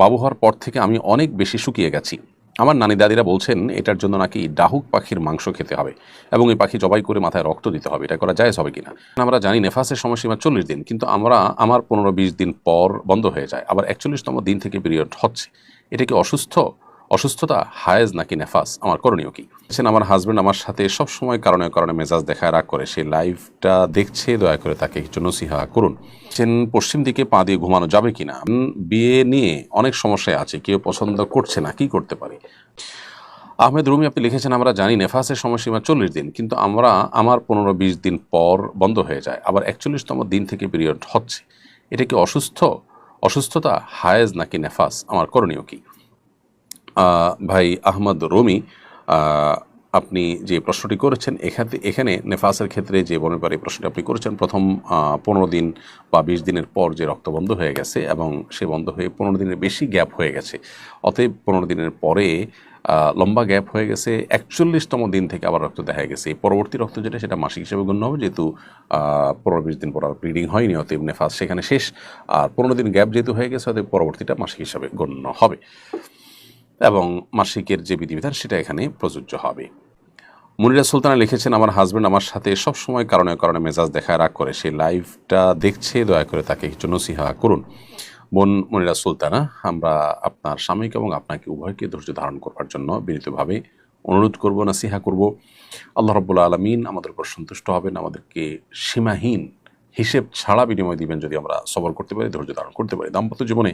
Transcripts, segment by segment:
বাবু হওয়ার পর থেকে আমি অনেক বেশি শুকিয়ে গেছি। আমার নানি দাদিরা বলছেন, এটার জন্য নাকি ডাহুক পাখির মাংস খেতে হবে এবং এই পাখি জবাই করে মাথায় রক্ত দিতে হবে। এটা করা যায় হবে কিনা? আমরা জানি নেফাসের সময়সীমা চল্লিশ দিন, কিন্তু আমরা আমার পনেরো বিশ দিন পর বন্ধ হয়ে যায়। আবার একচল্লিশতম দিন থেকে পিরিয়ড হচ্ছে। এটা কি অসুস্থ? অসুস্থতা হায়েজ নাকি নেফাস? আমার করণীয় কি? আমার হাজব্যান্ড আমার সাথে সব সময় কারণে কারণে মেজাজ দেখায় রাগ করে। সেই লাইভটা দেখছে দয়া করে তাকে কিছু নসিহা করুন। বলছেন পশ্চিম দিকে পা দিয়ে ঘুমানো যাবে কিনা? উম, বিয়ে নিয়ে অনেক সমস্যায় আছে। কেউ পছন্দ করছে না কি করতে পারে? আহমেদ রুমি আপনি লিখেছেন আমরা জানি নেফাসের সময়সীমা চল্লিশ দিন কিন্তু আমরা আমার পনেরো বিশ দিন পর বন্ধ হয়ে যায়। আবার একচল্লিশতম দিন থেকে পিরিয়ড হচ্ছে। এটা কি অসুস্থ? অসুস্থতা হায়েজ নাকি নেফাস? আমার করণীয় কি? ভাই আহমদ রমি আপনি যে প্রশ্নটি করেছেন, এখানে এখানে নেফাসের ক্ষেত্রে যে এই প্রশ্নটি আপনি করেছেন, প্রথম পনেরো দিন বা বিশ দিনের পর যে রক্ত বন্ধ হয়ে গেছে এবং সে বন্ধ হয়ে পনেরো দিনের বেশি গ্যাপ হয়ে গেছে। অতএব পনেরো দিনের পরে লম্বা গ্যাপ হয়ে গেছে, একচল্লিশতম দিন থেকে আবার রক্ত দেখা গেছে। পরবর্তী রক্ত যেটা, সেটা মাসিক হিসেবে গণ্য হবে, যেহেতু পনেরো বিশ দিন পর আর ব্লিডিং হয়নি, অতএব নেফাস সেখানে শেষ। আর পনেরো দিন গ্যাপ যেহেতু হয়ে গেছে, অতএব পরবর্তীটা মাসিক হিসাবে গণ্য হবে। এবং মাসিকের যে বিধিবিধান, সেটা এখানে প্রযোজ্য হবে। মুনিরা সুলতানা লিখেছেন, আমার হাজব্যান্ড আমার সাথে সব সময় কারণে কারণে মেজাজ দেখায়, রাগ করে। সে লাইভটা দেখছে, দয়া করে তাকে কিছু নসিহা করুন। বোন মনিরা সুলতানা, আমরা আপনার স্বামীকে এবং আপনাকে উভয়কে ধৈর্য ধারণ করবার জন্য বিনীতভাবে অনুরোধ করব, নসিহা করব। আল্লাহ রব্বুল্লা আলমিন আমাদের উপর সন্তুষ্ট হবেন, আমাদেরকে সীমাহীন হিসেব ছাড়া বিনিময় দিবেন যদি আমরা সবর করতে পারি, ধৈর্য ধারণ করতে পারি। দাম্পত্য জীবনে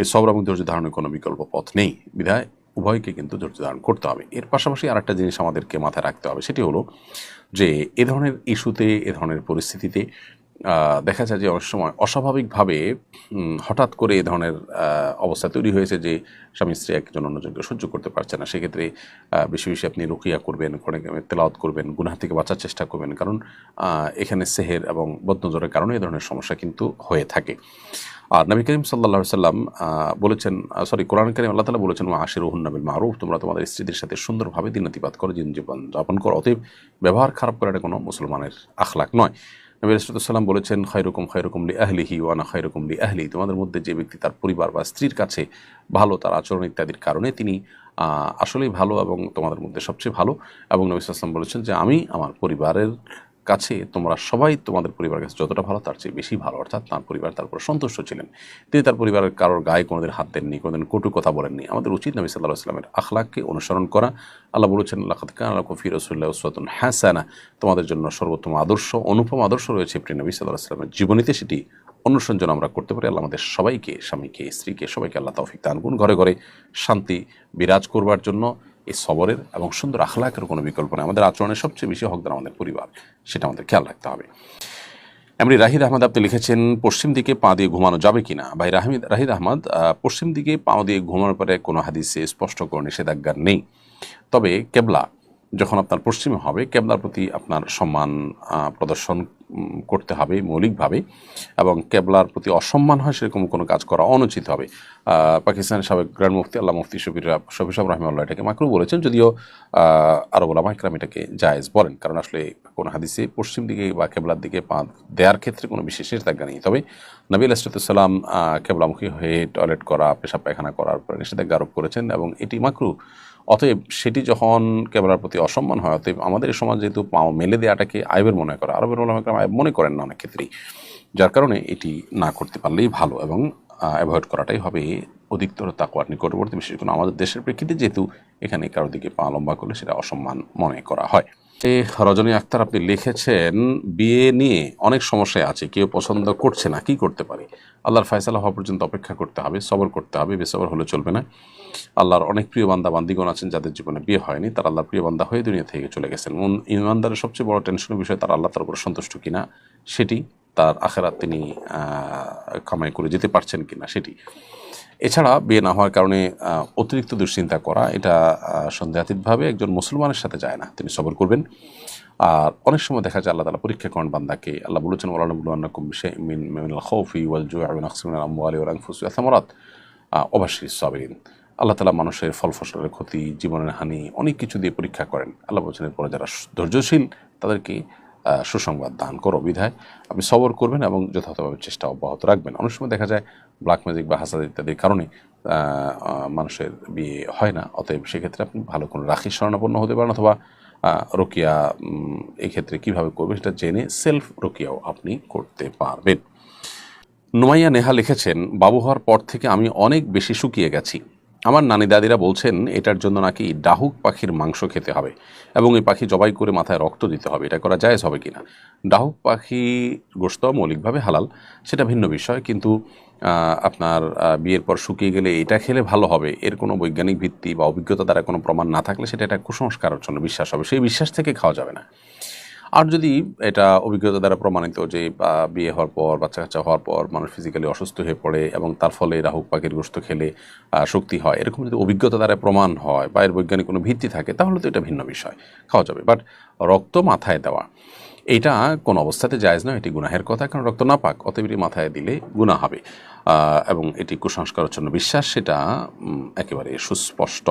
এই সবর এবং ধৈর্য ধারণের কোনো বিকল্প পথ নেই। বিধায় উভয়কে কিন্তু ধৈর্য ধারণ করতে হবে। এর পাশাপাশি আর একটা জিনিস আমাদেরকে মাথায় রাখতে হবে, সেটি হলো যে এ ধরনের ইস্যুতে, এ ধরনের পরিস্থিতিতে দেখা যায় যে অনেক সময় অস্বাভাবিকভাবে হঠাৎ করে এ ধরনের অবস্থা তৈরি হয়েছে যে স্বামী স্ত্রী একজন অন্যজনকে সহ্য করতে পারছে না। সেক্ষেত্রে বেশি বেশি আপনি রুকিয়া করবেন কোরআন তেলাওয়াত করবেন, গুনাহ থেকে বাঁচার চেষ্টা করবেন। কারণ এখানে সেহের এবং বদনজরের কারণে এ ধরনের সমস্যা কিন্তু হয়ে থাকে। আর নবী করিম সাল্লাহ সাল্লাম বলেছেন সরি, কোরআন করিম আল্লাহ তালা বলেছেন মা আশির নাবিল মারুফ তোমরা তোমাদের স্ত্রীদের সাথে সুন্দরভাবে দিনাতিপাত করো জীবন যাপন করো। অতএব, ব্যবহার খারাপ করাটা কোনো মুসলমানের আখলাক নয়। নবী রসুলাম বলেছেন খৈরকম খৈরকম লি আহলিহি ওয়ানা খৈরকম লি আহলি তোমাদের মধ্যে যে ব্যক্তি তার পরিবার বা স্ত্রীর কাছে ভালো, তার আচরণ ইত্যাদির কারণে তিনি আসলেই ভালো এবং তোমাদের মধ্যে সবচেয়ে ভালো। এবং নবী সাল্লাম বলেছেন যে, আমি আমার পরিবারের কাছে তোমরা সবাই তোমাদের পরিবারের কাছে যতটা ভালো তার চেয়ে বেশি ভালো, অর্থাৎ তার পরিবার তার উপর সন্তুষ্ট ছিলেন। তিনি তার পরিবারের কারোর গায়ে কোনোদিন হাত দেননি, কোনোদিন কটু কথা বলেননি। আমাদের উচিত নবী সাল্লাহ আসলামের আখলাককে অনুসরণ করা। আল্লাহ বলেছেন আল্লাহ খান আল্লাহ কফি রসুল্লাহ উসওয়াতুন হাসানা। তোমাদের জন্য সর্বোত্তম আদর্শ, অনুপম আদর্শ রয়েছে প্রিয় নবী সাল্লাহ আসলামের জীবনীতে সেটি অনুসরণ যেন আমরা করতে পারি। আল্লাহ আমাদের সবাইকে, স্বামীকে, স্ত্রীকে সবাইকে আল্লাহ তৌফিক দান করুন। ঘরে ঘরে শান্তি বিরাজ করবার জন্য এই সবরের এবং সুন্দর আখলাকের কোনো বিকল্প নেই। আমাদের আচরণের সবচেয়ে বেশি হকদার আমাদের পরিবার, সেটা আমাদের খেয়াল রাখতে হবে। এমনি রাহিদ আহমদ আপনি লিখেছেন, পশ্চিম দিকে পা দিয়ে ঘুমানো যাবে কিনা? ভাই রাহিদ রাহিদ আহমদ পশ্চিম দিকে পা দিয়ে ঘুমানোর পরে কোনো হাদিসে স্পষ্ট কোনো নিষেধাজ্ঞার নেই। তবে কেবলা যখন আপনার পশ্চিমে হবে, কেবলার প্রতি আপনার সম্মান প্রদর্শন করতে হবে মৌলিকভাবে এবং কেবলার প্রতি অসম্মান হয় সেরকম কোনো কাজ করা অনুচিত হবে। পাকিস্তানের সাবেক গ্র্যান্ড মুফতি, আল্লাহ মুফতি শফির শফি সাহেব রহমাল্লাহ এটাকে মাকরু বলেছেন, যদিও আরব ওলামা ইকরাম এটাকে জায়েজ বলেন, কারণ আসলে কোন হাদিসে পশ্চিম দিকে বা কেবলার দিকে পা দেওয়ার ক্ষেত্রে কোনো বিশেষ নিষেধাজ্ঞা নেই। তবে নবী আলাইসালাম কেবলামুখী হয়ে টয়লেট করা, পেশাব পায়খানা করার পরে নিষেধাজ্ঞা আরোপ করেছেন এবং এটি মাকরু। অতএব সেটি যখন ক্যামেরার প্রতি অসম্মান হয়, অতএব আমাদের সমাজ যেহেতু পাও মেলে দেওয়াটাকে আয়বের মনে করে, আরবের মনে আয়ব মনে করেন না অনেক ক্ষেত্রেই। যার কারণে এটি না করতে পারলেই ভালো এবং অ্যাভয়েড করাটাই হবে অধিকতর তাকুয়ার নিকটবর্তী, বিশেষ করে আমাদের দেশের প্রেক্ষিতে যেহেতু এখানে কারোর দিকে পা লম্বা করলে সেটা অসম্মান মনে করা হয়। রজনী আক্তার আপনি লিখেছেন, বিয়ে নিয়ে অনেক সমস্যায় আছে, কেউ পছন্দ করছে না, কি করতে পারে? আল্লাহর ফয়সালা হওয়া পর্যন্ত অপেক্ষা করতে হবে, সবর করতে হবে, বেসবর হলে চলবে না। আল্লাহর অনেক প্রিয় বান্দা, বান্দিগণ আছেন যাদের জীবনে বিয়ে হয়নি, তারা আল্লাহর প্রিয় বান্দা হয়ে দুনিয়া থেকে চলে গেছেন। মন ইমানদারের সবচেয়ে বড় টেনশনের বিষয়, তারা আল্লাহ তার উপর সন্তুষ্ট কিনা, সেটি তার আখেরাত তিনি কামাই করে যেতে পারছেন কিনা, সেটি। এছাড়া বিয়ে না হওয়ার কারণে অতিরিক্ত দুশ্চিন্তা করা, এটা সন্দেহাতীতভাবে একজন মুসলমানের সাথে যায় না। তিনি সবর করবেন। আর অনেক সময় দেখা যায় আল্লাহ পরীক্ষা করেন বান্দাকে। আল্লাহ বলেছেন ওলানুল্লাহকুম মিন আনফুসি অবশ্যই সাবিরিন। আল্লাহ তালা মানুষের ফল, ফসলের ক্ষতি, জীবনের হানি, অনেক কিছু দিয়ে পরীক্ষা করেন। আল্লাহ বলছেন, এরপরে যারা ধৈর্যশীল, তাদেরকে সুসংবাদ দান করো বিধায়। আপনি সবর করবেন এবং যথাযথভাবে চেষ্টা অব্যাহত রাখবেন। অনেক সময় দেখা যায় ব্ল্যাক ম্যাজিক বা হাসাদ ইত্যাদির কারণে মানুষের বিয়ে হয় না। অতএব সেক্ষেত্রে আপনি ভালো কোনো রাখি শরণাপন্ন হতে পারেন অথবা রোকিয়া এক্ষেত্রে কীভাবে করবে সেটা জেনে সেলফ রোকিয়াও আপনি করতে পারবেন। নুমাইয়া নেহা লিখেছেন, বাবু হওয়ার পর থেকে আমি অনেক বেশি শুকিয়ে গেছি। আমার নানি দাদিরা বলছেন, এটার জন্য নাকি ডাহুক পাখির মাংস খেতে হবে এবং এই পাখি জবাই করে মাথায় রক্ত দিতে হবে। এটা করা জায়েজ হবে কিনা? ডাহুক পাখি গোস্ত মৌলিকভাবে হালাল, সেটা ভিন্ন বিষয়, কিন্তু আপনার বিয়ের পর শুকিয়ে গেলে এটা খেলে ভালো হবে। এর কোনো বৈজ্ঞানিক ভিত্তি বা অভিজ্ঞতা দ্বারা কোনো প্রমাণ না থাকলে সেটা একটা কুসংস্কারের জন্য বিশ্বাস হবে। সেই বিশ্বাস থেকে খাওয়া যাবে না। আর যদি এটা অভিজ্ঞতা দ্বারা প্রমাণিত যে বিয়ে হওয়ার পর বাচ্চা কাচ্চা হওয়ার পর, মানুষ ফিজিক্যালি অসুস্থ হয়ে পড়ে এবং তার ফলে রাহুক পাখির গোস্ত খেলে শক্তি হয়, এরকম যদি অভিজ্ঞতা দ্বারা প্রমাণ হয় বা এর বৈজ্ঞানিক কোনো ভিত্তি থাকে, তাহলে তো এটা ভিন্ন বিষয়, খাওয়া যাবে। বাট রক্ত মাথায় দেওয়া, এটা কোন অবস্থাতে জায়েজ নয়, এটি গুনাহের কথা, কারণ রক্ত না পাক অতএব মাথায় দিলে গুনাহ হবে। এবং এটি কুসংস্কারের জন্য বিশ্বাস, সেটা একেবারে সুস্পষ্ট।